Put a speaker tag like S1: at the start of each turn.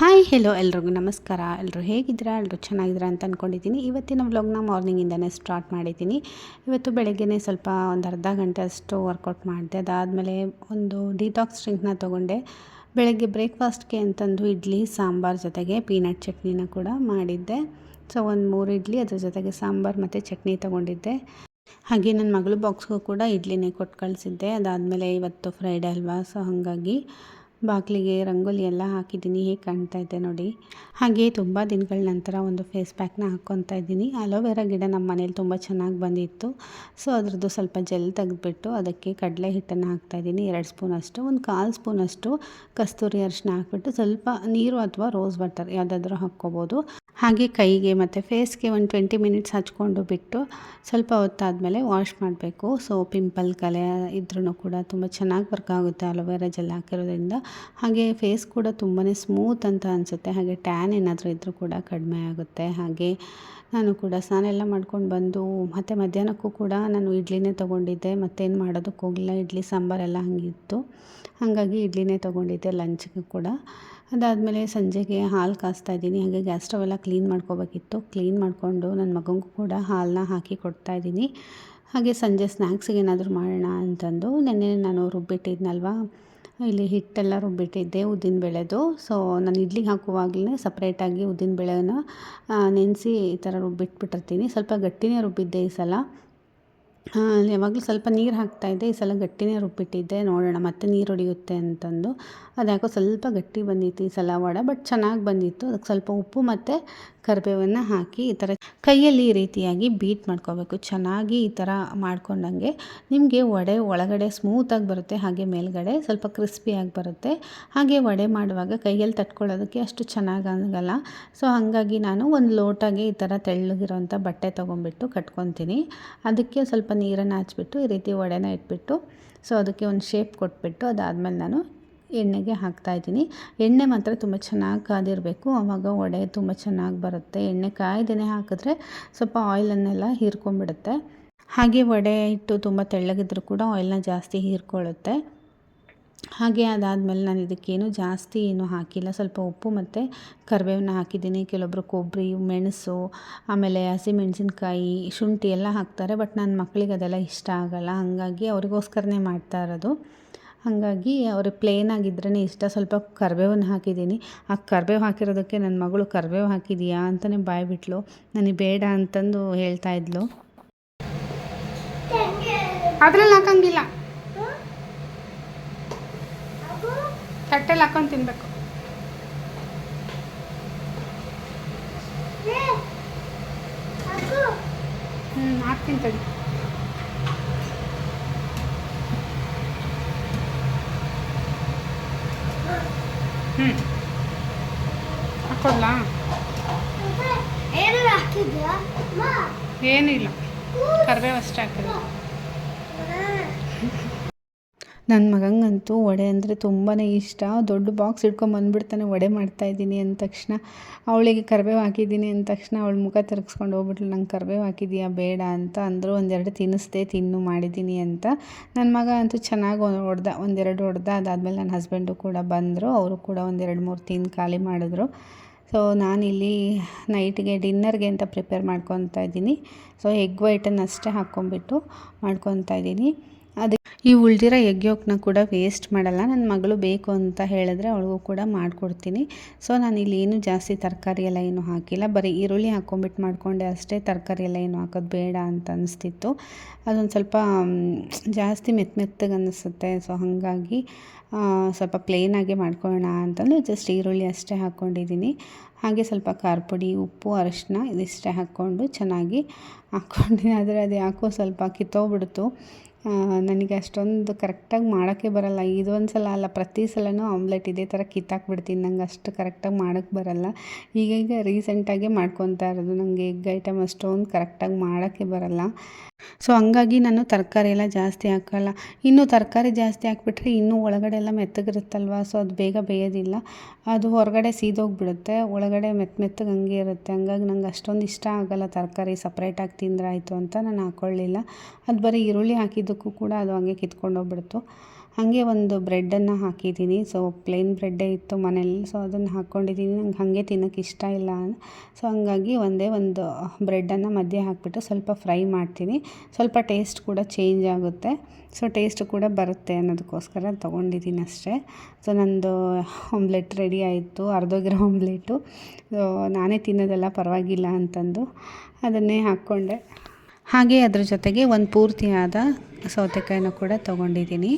S1: Hello ಎಲ್ರಿಗೂ ನಮಸ್ಕಾರ. ಎಲ್ಲರೂ ಹೇಗಿದ್ದೀರಾ? ಎಲ್ಲರೂ ಚೆನ್ನಾಗಿದ್ದೀರಾ ಅಂತ ಅಂದ್ಕೊಂಡಿದ್ದೀನಿ ಇವತ್ತಿನ ವ್ಲಾಗ್ನ ಮಾರ್ನಿಂಗಿಂದನೇ ಸ್ಟಾರ್ಟ್ ಮಾಡಿದ್ದೀನಿ. ಇವತ್ತು ಬೆಳಗ್ಗೆನೇ ಸ್ವಲ್ಪ ಒಂದು ಅರ್ಧ ಗಂಟೆ ಅಷ್ಟು ವರ್ಕೌಟ್ ಮಾಡಿದೆ. ಅದಾದಮೇಲೆ ಒಂದು ಡಿಟಾಕ್ಸ್ ಡ್ರಿಂಕ್ನ ತೊಗೊಂಡೆ. ಬೆಳಗ್ಗೆ ಬ್ರೇಕ್ಫಾಸ್ಟ್ಗೆ ಅಂತಂದು ಇಡ್ಲಿ, ಸಾಂಬಾರ್ ಜೊತೆಗೆ ಪೀನಟ್ ಚಟ್ನಿನ ಕೂಡ ಮಾಡಿದ್ದೆ. ಸೊ ಒಂದು ಮೂರು ಇಡ್ಲಿ, ಅದ್ರ ಜೊತೆಗೆ ಸಾಂಬಾರು ಮತ್ತು ಚಟ್ನಿ ತೊಗೊಂಡಿದ್ದೆ. ಹಾಗೆ ನನ್ನ ಮಗಳು ಬಾಕ್ಸ್ಗೂ ಕೂಡ ಇಡ್ಲಿನೇ ಕೊಟ್ಟು ಕಳಿಸಿದ್ದೆ. ಅದಾದಮೇಲೆ ಇವತ್ತು ಫ್ರೈಡೇ ಅಲ್ವಾ? ಸೊ ಹಾಗಾಗಿ ಬಾಗಿಲಿಗೆ ರಂಗೋಲಿ ಎಲ್ಲ ಹಾಕಿದ್ದೀನಿ, ಹೇಗೆ ಕಾಣ್ತಾ ಇದೆ ನೋಡಿ. ಹಾಗೆ ತುಂಬ ದಿನಗಳ ನಂತರ ಒಂದು ಫೇಸ್ ಪ್ಯಾಕ್ನ ಹಾಕ್ಕೊತಾ ಇದ್ದೀನಿ. ಅಲೋವೆರಾ ಗಿಡ ನಮ್ಮ ಮನೇಲಿ ತುಂಬ ಚೆನ್ನಾಗಿ ಬಂದಿತ್ತು. ಸೊ ಅದರದ್ದು ಸ್ವಲ್ಪ ಜೆಲ್ ತೆಗೆದುಬಿಟ್ಟು ಅದಕ್ಕೆ ಕಡಲೆ ಹಿಟ್ಟನ್ನು ಹಾಕ್ತಾಯಿದ್ದೀನಿ ಎರಡು ಸ್ಪೂನಷ್ಟು ಒಂದು ಕಾಲು ಸ್ಪೂನಷ್ಟು ಕಸ್ತೂರಿ ಅರಿಶಿನ ಹಾಕ್ಬಿಟ್ಟು ಸ್ವಲ್ಪ ನೀರು ಅಥವಾ ರೋಸ್ ವಾಟರ್ ಯಾವುದಾದ್ರೂ ಹಾಕ್ಕೋಬೋದು. ಹಾಗೆ ಕೈಗೆ ಮತ್ತು ಫೇಸ್ಗೆ ಒಂದು ಟ್ವೆಂಟಿ ಮಿನಿಟ್ಸ್ ಹಚ್ಕೊಂಡು ಬಿಟ್ಟು ಸ್ವಲ್ಪ ಹೊತ್ತಾದಮೇಲೆ ವಾಶ್ ಮಾಡಬೇಕು. ಸೊ ಪಿಂಪಲ್ ಕಲೆ ಇದ್ರೂ ಕೂಡ ತುಂಬ ಚೆನ್ನಾಗಿ ವರ್ಕ್ ಆಗುತ್ತೆ ಅಲೋವೆರಾ ಜೆಲ್ ಹಾಕಿರೋದ್ರಿಂದ. ಹಾಗೆ ಫೇಸ್ ಕೂಡ ತುಂಬಾ ಸ್ಮೂತ್ ಅಂತ ಅನಿಸುತ್ತೆ. ಹಾಗೆ ಟ್ಯಾನ್ ಏನಾದರೂ ಇದ್ದರೂ ಕೂಡ ಕಡಿಮೆ ಆಗುತ್ತೆ. ಹಾಗೆ ನಾನು ಕೂಡ ಸ್ನಾನ ಎಲ್ಲ ಮಾಡ್ಕೊಂಡು ಬಂದು ಮತ್ತು ಮಧ್ಯಾಹ್ನಕ್ಕೂ ಕೂಡ ನಾನು ಇಡ್ಲಿನೇ ತೊಗೊಂಡಿದ್ದೆ. ಮತ್ತೇನು ಮಾಡೋದಕ್ಕೆ ಹೋಗಲಿಲ್ಲ. ಇಡ್ಲಿ ಸಾಂಬಾರೆಲ್ಲ ಹಾಗಿತ್ತು ಹಾಗಾಗಿ ಇಡ್ಲಿನೇ ತೊಗೊಂಡಿದ್ದೆ ಲಂಚ್ಗೆ ಕೂಡ. ಅದಾದಮೇಲೆ ಸಂಜೆಗೆ ಹಾಲು ಕಾಸ್ತಾ ಇದ್ದೀನಿ. ಹಾಗೆ ಗ್ಯಾಸ್ ಸ್ಟವ್ ಕ್ಲೀನ್ ಮಾಡ್ಕೋಬೇಕಿತ್ತು. ಕ್ಲೀನ್ ಮಾಡಿಕೊಂಡು ನನ್ನ ಮಗನಿಗೂ ಕೂಡ ಹಾಲನ್ನ ಹಾಕಿ ಕೊಡ್ತಾ ಇದ್ದೀನಿ. ಹಾಗೆ ಸಂಜೆ ಸ್ನ್ಯಾಕ್ಸಿಗೆ ಏನಾದರೂ ಮಾಡೋಣ ಅಂತಂದು ನೆನ್ನೆ ನಾನು ರುಬ್ಬಿಟ್ಟಿದ್ನಲ್ವ? ಇಲ್ಲಿ ಹಿಟ್ಟೆಲ್ಲ ರುಬ್ಬಿಟ್ಟಿದ್ದೆ ಉದ್ದಿನ ಬೇಳೆದು. ಸೊ ನಾನು ಇಡ್ಲಿಗೆ ಹಾಕುವಾಗಲೇ ಸಪ್ರೇಟಾಗಿ ಉದ್ದಿನ ಬೇಳೆನ ನೆನೆಸಿ ಈ ಥರ ರುಬ್ಬಿಟ್ಬಿಟ್ಟಿರ್ತೀನಿ. ಸ್ವಲ್ಪ ಗಟ್ಟಿನೇ ರುಬ್ಬಿದ್ದೆ ಈ ಸಲ. ಯಾವಾಗಲೂ ಸ್ವಲ್ಪ ನೀರು ಹಾಕ್ತಾಯಿದ್ದೆ ಈ ಸಲ ಗಟ್ಟಿನೇ ರುಬ್ಬಿಟ್ಟಿದ್ದೆ. ನೋಡೋಣ, ಮತ್ತೆ ನೀರು ಹೊಡೆಯುತ್ತೆ ಅಂತಂದು. ಅದ್ಯಾಕೋ ಸ್ವಲ್ಪ ಗಟ್ಟಿ ಬಂದಿತ್ತು ಈ ಸಲ ವಡೆ, ಬಟ್ ಚೆನ್ನಾಗಿ ಬಂದಿತ್ತು. ಅದಕ್ಕೆ ಸ್ವಲ್ಪ ಉಪ್ಪು ಮತ್ತು ಕರಿಬೇವನ್ನು ಹಾಕಿ ಈ ಥರ ಕೈಯಲ್ಲಿ ಈ ರೀತಿಯಾಗಿ ಬೀಟ್ ಮಾಡ್ಕೋಬೇಕು. ಚೆನ್ನಾಗಿ ಈ ಥರ ಮಾಡ್ಕೊಂಡಂಗೆ ನಿಮಗೆ ವಡೆ ಒಳಗಡೆ ಸ್ಮೂತಾಗಿ ಬರುತ್ತೆ, ಹಾಗೆ ಮೇಲ್ಗಡೆ ಸ್ವಲ್ಪ ಕ್ರಿಸ್ಪಿಯಾಗಿ ಬರುತ್ತೆ. ಹಾಗೆ ವಡೆ ಮಾಡುವಾಗ ಕೈಯಲ್ಲಿ ತಟ್ಕೊಳ್ಳೋದಕ್ಕೆ ಅಷ್ಟು ಚೆನ್ನಾಗಿ ಆಗಲ್ಲ ಸೊ ಹಾಗಾಗಿ ನಾನು ಒಂದು ಲೋಟಾಗೆ ಈ ಥರ ತೆಳ್ಳಗಿರೋಂಥ ಬಟ್ಟೆ ತೊಗೊಂಡ್ಬಿಟ್ಟು ಕಟ್ಕೊತೀನಿ. ಅದಕ್ಕೆ ಸ್ವಲ್ಪ ನೀರನ್ನು ಹಚ್ಬಿಟ್ಟು ಈ ರೀತಿ ವಡೆನ ಇಟ್ಬಿಟ್ಟು ಸೊ ಅದಕ್ಕೆ ಒಂದು ಶೇಪ್ ಕೊಟ್ಬಿಟ್ಟು ಅದಾದಮೇಲೆ ನಾನು ಎಣ್ಣೆಗೆ ಹಾಕ್ತಾಯಿದ್ದೀನಿ ಎಣ್ಣೆ ಮಾತ್ರ ತುಂಬ ಚೆನ್ನಾಗಿ ಕಾದಿರಬೇಕು. ಆವಾಗ ವಡೆ ತುಂಬ ಚೆನ್ನಾಗಿ ಬರುತ್ತೆ. ಎಣ್ಣೆ ಕಾಯ್ದೇ ಹಾಕಿದ್ರೆ ಸ್ವಲ್ಪ ಆಯಿಲನ್ನೆಲ್ಲ ಹೀರ್ಕೊಂಡ್ಬಿಡುತ್ತೆ. ಹಾಗೆ ವಡೆ ಹಿಟ್ಟು ತುಂಬ ತೆಳ್ಳಗಿದ್ರೂ ಕೂಡ ಆಯಿಲ್ನ ಜಾಸ್ತಿ ಹೀರ್ಕೊಳ್ಳುತ್ತೆ. ಹಾಗೆ ಅದಾದಮೇಲೆ ನಾನು ಇದಕ್ಕೇನು ಜಾಸ್ತಿ ಏನು ಹಾಕಿಲ್ಲ. ಸ್ವಲ್ಪ ಉಪ್ಪು ಮತ್ತು ಕರಿಬೇವನ್ನ ಹಾಕಿದ್ದೀನಿ. ಕೆಲವೊಬ್ಬರು ಕೊಬ್ಬರಿ, ಮೆಣಸು, ಆಮೇಲೆ ಹಸಿಮೆಣಸಿನ್ಕಾಯಿ, ಶುಂಠಿ ಎಲ್ಲ ಹಾಕ್ತಾರೆ. ಬಟ್ ನನ್ನ ಮಕ್ಕಳಿಗೆ ಅದೆಲ್ಲ ಇಷ್ಟ ಆಗೋಲ್ಲ. ಹಾಗಾಗಿ ಅವರಿಗೋಸ್ಕರನೇ ಮಾಡ್ತಾ ಇರೋದು. ಹಾಗಾಗಿ ಅವರು ಪ್ಲೇನ್ ಆಗಿದ್ರೇ ಇಷ್ಟ. ಸ್ವಲ್ಪ ಕರಿಬೇವನ್ನ ಹಾಕಿದ್ದೀನಿ. ಆ ಕರ್ಬೇವು ಹಾಕಿರೋದಕ್ಕೆ ನನ್ನ ಮಗಳು ಕರ್ಬೇವು ಹಾಕಿದೀಯಾ ಅಂತಲೇ ಬಾಯ್ಬಿಟ್ಲು. ನನಗೆ ಬೇಡ ಅಂತಂದು ಹೇಳ್ತಾ ಇದ್ಲು. ಅದ್ರಲ್ಲಿ ಹಾಕಂಗಿಲ್ಲ. ತಟ್ಟೆಲ್ಲಿ ಹಾಕೊಂಡು ತಿನ್ಬೇಕು. ಹ್ಞೂ ಹಾಕ್ತೀನಿ ತಡಿ. ಹ್ಞೂ ಹಾಕ್ಕೊಡ್ಲಾ ಏನಿಲ್ಲ. ಕರಿಬೇವು ಅಷ್ಟೇ ಹಾಕಿದ್ರು ನನ್ನ ಮಗಂಗಂತೂ ವಡೆ ಅಂದರೆ ತುಂಬಾ ಇಷ್ಟ. ದೊಡ್ಡ ಬಾಕ್ಸ್ ಬಂದುಬಿಡ್ತಾನೆ ವಡೆ ಮಾಡ್ತಾಯಿದ್ದೀನಿ ಅಂದ ತಕ್ಷಣ. ಅವಳಿಗೆ ಕರಿಬೇವು ಹಾಕಿದ್ದೀನಿ ಅಂದ ತಕ್ಷಣ ಅವಳು ಮುಖ ತಿರ್ಗಿಸ್ಕೊಂಡು ಹೋಗ್ಬಿಟ್ಲು. ನಂಗೆ ಕರಿಬೇವು ಹಾಕಿದೀಯಾ? ಬೇಡ ಅಂತ ಅಂದರು. ಒಂದೆರಡು ತಿನ್ನಿಸ್ದೆ, ತಿನ್ನು ಮಾಡಿದ್ದೀನಿ ಅಂತ. ನನ್ನ ಮಗ ಅಂತೂ ಚೆನ್ನಾಗಿ ಹೊಡೆದ ಒಂದೆರಡು ಹೊಡೆದ ಅದಾದಮೇಲೆ ನನ್ನ ಹಸ್ಬೆಂಡು ಕೂಡ ಬಂದರು. ಅವರು ಕೂಡ ಒಂದೆರಡು ಮೂರು ತಿಂದು ಖಾಲಿ ಮಾಡಿದ್ರು. ಸೊ ನಾನಿಲ್ಲಿ ನೈಟಿಗೆ ಡಿನ್ನರ್ಗೆ ಅಂತ ಪ್ರಿಪೇರ್ ಮಾಡ್ಕೊತಾ ಇದ್ದೀನಿ. ಸೊ ಎಗ್ ವೈಟನ್ನು ಅಷ್ಟೇ ಹಾಕ್ಕೊಂಬಿಟ್ಟು ಮಾಡ್ಕೊತಾ ಇದ್ದೀನಿ. ಈ ಉಳಿದಿರೋ ಎಗ್ ಯೋಕ್ನ ಕೂಡ ವೇಸ್ಟ್ ಮಾಡಲ್ಲ. ನನ್ನ ಮಗಳು ಬೇಕು ಅಂತ ಹೇಳಿದ್ರೆ ಅವಳಿಗೂ ಕೂಡ ಮಾಡಿಕೊಡ್ತೀನಿ. ಸೊ ನಾನು ಇಲ್ಲಿ ಏನು ಜಾಸ್ತಿ ತರಕಾರಿ ಎಲ್ಲ ಏನು ಹಾಕಿಲ್ಲ. ಬರೀ ಈರುಳ್ಳಿ ಹಾಕೊಂಬಿಟ್ಟು ಮಾಡಿಕೊಂಡೆ ಅಷ್ಟೇ ತರಕಾರಿ ಎಲ್ಲ ಏನು ಹಾಕೋದು ಬೇಡ ಅಂತ ಅನಿಸ್ತಿತ್ತು. ಅದೊಂದು ಸ್ವಲ್ಪ ಜಾಸ್ತಿ ಮೆತ್ತ ಮೆತ್ತಗೆ ಅನ್ನಿಸುತ್ತೆ ಸೊ ಹಾಗಾಗಿ ಸ್ವಲ್ಪ ಪ್ಲೇನಾಗೆ ಮಾಡ್ಕೊಳ್ಳೋಣ ಅಂತಂದು ಜಸ್ಟ್ ಈರುಳ್ಳಿ ಅಷ್ಟೇ ಹಾಕ್ಕೊಂಡಿದ್ದೀನಿ ಹಾಗೆ ಸ್ವಲ್ಪ ಖಾರ ಪುಡಿ, ಉಪ್ಪು, ಅರಶಿನ ಇದಿಷ್ಟೇ ಹಾಕ್ಕೊಂಡು ಚೆನ್ನಾಗಿ ಹಾಕ್ಕೊಂಡಿದ್ದೀನಿ ಆದರೆ ಅದು ಯಾಕೋ ಸ್ವಲ್ಪ ಕಿತ್ತೋಗ್ಬಿಡ್ತು. ನನಗೆ ಅಷ್ಟೊಂದು ಕರೆಕ್ಟಾಗಿ ಮಾಡೋಕ್ಕೆ ಬರಲ್ಲ. ಇದೊಂದು ಸಲ ಅಲ್ಲ, ಪ್ರತಿ ಸಲವೂ ಆಮ್ಲೆಟ್ ಇದೇ ಥರ ಕಿತ್ತಾಕ್ಬಿಡ್ತೀನಿ. ನಂಗೆ ಅಷ್ಟು ಕರೆಕ್ಟಾಗಿ ಮಾಡೋಕ್ಕೆ ಬರಲ್ಲ. ಈಗೀಗ ರೀಸೆಂಟಾಗೇ ಮಾಡ್ಕೊತಾ ಇರೋದು. ನನಗೆ ಎಗ್ ಐಟಮ್ ಅಷ್ಟೊಂದು ಕರೆಕ್ಟಾಗಿ ಮಾಡೋಕ್ಕೆ ಬರಲ್ಲ. ಸೊ ಹಂಗಾಗಿ ನಾನು ತರಕಾರಿ ಎಲ್ಲ ಜಾಸ್ತಿ ಹಾಕಲ್ಲ. ಇನ್ನು ತರಕಾರಿ ಜಾಸ್ತಿ ಹಾಕ್ಬಿಟ್ರೆ ಇನ್ನೂ ಒಳಗಡೆ ಎಲ್ಲ ಮೆತ್ತಗಿರುತ್ತಲ್ವ? ಸೊ ಅದು ಬೇಗ ಬೇಯೋದಿಲ್ಲ. ಅದು ಹೊರಗಡೆ ಸೀದೋಗಿಬಿಡುತ್ತೆ. ಒಳಗಡೆ ಮೆತ್ತ ಮೆತ್ತಗೆ ಹಂಗೆ ಇರುತ್ತೆ. ಹಂಗಾಗಿ ನಂಗೆ ಅಷ್ಟೊಂದು ಇಷ್ಟ ಆಗಲ್ಲ ತರಕಾರಿ ಸಪ್ರೇಟಾಗಿ ತಿಂದ್ರೆ ಆಯಿತು ಅಂತ ನಾನು ಹಾಕ್ಕೊಳ್ಳಿಲ್ಲ ಅದು ಬರೀ ಈರುಳ್ಳಿ ಹಾಕಿದ್ದಕ್ಕೂ ಕೂಡ ಅದು ಹಂಗೆ ಕಿತ್ಕೊಂಡು ಹೋಗ್ಬಿಡ್ತು ಹಾಗೆ ಒಂದು ಬ್ರೆಡ್ಡನ್ನು ಹಾಕಿದ್ದೀನಿ. ಸೊ ಪ್ಲೇನ್ ಬ್ರೆಡ್ಡೇ ಇತ್ತು ಮನೇಲಿ. ಸೊ ಅದನ್ನು ಹಾಕ್ಕೊಂಡಿದ್ದೀನಿ. ನಂಗೆ ಹಾಗೆ ತಿನ್ನೋಕ್ಕೆ ಇಷ್ಟ ಇಲ್ಲ. ಸೊ ಹಂಗಾಗಿ ಒಂದೇ ಒಂದು ಬ್ರೆಡ್ಡನ್ನು ಮಧ್ಯೆ ಹಾಕಿಬಿಟ್ಟು ಸ್ವಲ್ಪ ಫ್ರೈ ಮಾಡ್ತೀನಿ. ಸ್ವಲ್ಪ ಟೇಸ್ಟ್ ಕೂಡ ಚೇಂಜ್ ಆಗುತ್ತೆ. ಸೊ ಟೇಸ್ಟ್ ಕೂಡ ಬರುತ್ತೆ ಅನ್ನೋದಕ್ಕೋಸ್ಕರ ತೊಗೊಂಡಿದ್ದೀನಿ ಅಷ್ಟೇ. ಸೊ ನಂದು ಆಮ್ಲೆಟ್ ರೆಡಿ ಆಯಿತು ಅರ್ಧೋಗಿರೋ ಆಮ್ಲೆಟು. ಸೊ ನಾನೇ ತಿನ್ನೋದೆಲ್ಲ ಪರವಾಗಿಲ್ಲ ಅಂತಂದು ಅದನ್ನೇ ಹಾಕ್ಕೊಂಡೆ. ಹಾಗೆ ಅದ್ರ ಜೊತೆಗೆ ಒಂದು ಪೂರ್ತಿಯಾದ ಸೌತೆಕಾಯಿನೂ ಕೂಡ ತೊಗೊಂಡಿದ್ದೀನಿ.